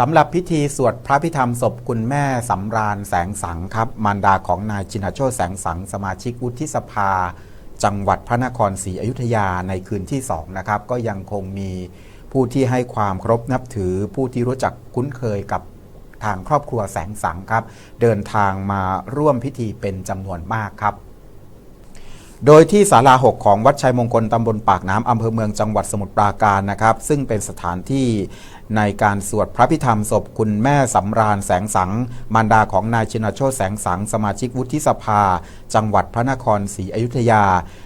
สำหรับพิธีสวดพระพิธรรมศพคุณแม่สำราญแสงสังครับมารดาของนายจินาโชตแสงสังสมาชิกวุฒิสภา จังหวัดพระนครศรีอยุธยาในคืนที่2นะครับก็ยังคงมีผู้ที่ให้ความเคารพนับถือผู้ที่รู้จักคุ้นเคยกับทางครอบครัวแสงสังครับ เดินทางมาร่วมพิธีเป็นจำนวนมากครับ โดยที่ศาลาหกของวัดชัยมงคลตำบลปากน้ำอำเภอเมืองจังหวัดสมุทรปราการนะครับ ซึ่งเป็นสถานที่ในการสวดพระพิธรรมศพคุณแม่สำราญแสงสัง มารดาของนายชินโชตแสงสัง สมาชิกวุฒิสภา จังหวัดพระนครศรีอยุธยา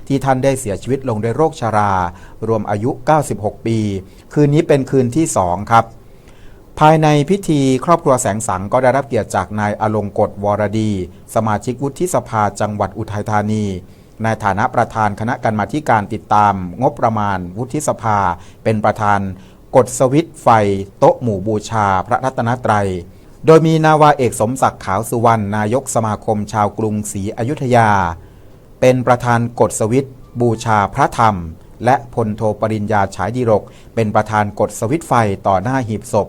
ที่ท่านได้เสียชีวิตลงด้วยโรคชรา รวมอายุ 96 ปี คืนนี้เป็นคืนที่2ครับภายในพิธีครอบครัวแสงสังก็ได้รับเกียรติจากนายอลงกฎวรดี สมาชิกวุฒิสภาจังหวัดอุทัยธานี ในฐานะประธานคณะกรรมาการติดตาม งบประมาณ วุฒิสภา เป็นประธานกดสวิตไฟ โต๊ะหมู่บูชาพระรัตนตรัย โดยมีนาวาเอกสมศักดิ์ขาวสุวรรณนายกสมาคมชาวกรุงศรีอยุธยา เป็นประธานกฎสวิตบูชาพระธรรม และพลโทปริญญาฉายดีรก เป็นประธานกฎสวิตไฟต่อหน้าหีบศพ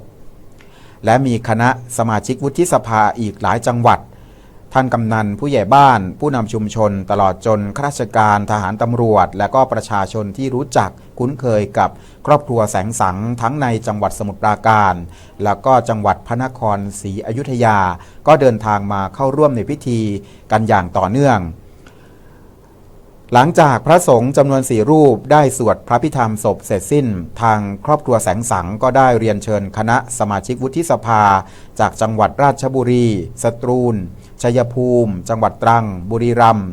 และมีคณะสมาชิกวุฒิสภาอีกหลายจังหวัด ท่านกำนันผู้ใหญ่บ้าน ผู้นำชุมชน ตลอดจนข้าราชการทหารตำรวจ และก็ประชาชนที่รู้จักคุ้นเคยกับครอบครัวแสงสังทั้งในจังหวัดสมุทรปราการ แล้วก็จังหวัดพระนครศรีอยุธยา ก็เดินทางมาเข้าร่วมในพิธีกันอย่างต่อเนื่อง หลังจากพระสงฆ์จำนวนสี่รูปได้สวดพระพิธรรมศพเสร็จสิ้น ทางครอบครัวแสงสังก็ได้เรียนเชิญคณะสมาชิกวุฒิสภา จากจังหวัดราชบุรี สตรูล ชัยภูมิ จังหวัดตรัง บุรีรัมย์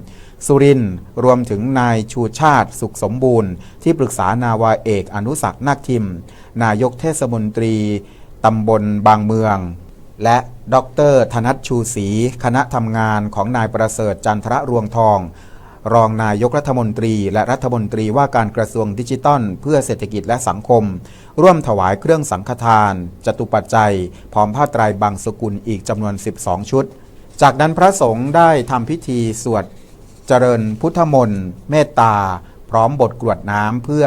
สุรินทร์รวมถึงนายชูชาติสุขสมบูรณ์ ที่ปรึกษานาวาเอกอนุสักดิ์นาคทิม นายกเทศมนตรีตำบลบางเมือง และดรธนัทชูศรีคณะทำงานของนายประเสริฐจันทระรวงทอง รองนายกรัฐมนตรี และรัฐมนตรีว่าการกระทรวงดิจิทัล เพื่อเศรษฐกิจและสังคม ร่วมถวายเครื่องสังฆทาน จตุปัจจัย พร้อมผ้าไตรบางสกุลอีกจำนวน 12 ชุด จากนั้นพระสงฆ์ได้ทำพิธีสวดเจริญพุทธมนต์เมตตา พร้อมบทกรวดน้ำเพื่อ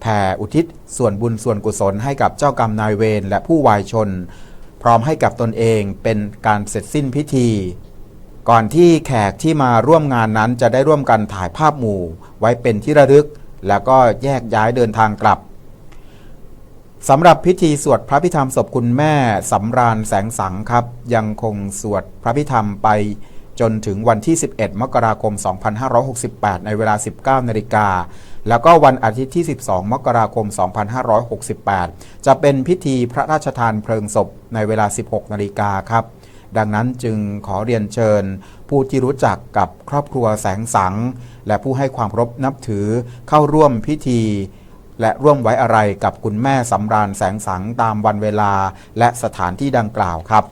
แผ่อุทิศส่วนบุญส่วนกุศลให้กับเจ้ากรรมนายเวรและผู้วายชน พร้อมให้กับตนเองเป็นการเสร็จสิ้นพิธี ก่อนที่แขกที่มาร่วมงานนั้นจะได้ร่วมกันถ่ายภาพหมู่ ไว้เป็นที่ระลึก แล้วก็แยกย้ายเดินทางกลับสำหรับพิธีสวดพระพิธรรมศพคุณแม่สำราญแสงสังครับ ยังคงสวดพระพิธรรมไปจนถึงวันที่ 11 มกราคม 2568 ในเวลา 19 นาฬิกา แล้วก็วันอาทิตย์ที่ 12 มกราคม 2568 จะเป็นพิธีพระราชทานเพลิงศพในเวลา 16 นาฬิกาครับ ดังนั้นจึงขอเรียนเชิญ ผู้ที่รู้จักกับครอบครัวแสงสัง และผู้ให้ความเคารพนับถือเข้าร่วมพิธี และร่วมไว้อะไรกับคุณแม่สำราญแสงสังตามวันเวลาและสถานที่ดังกล่าวครับ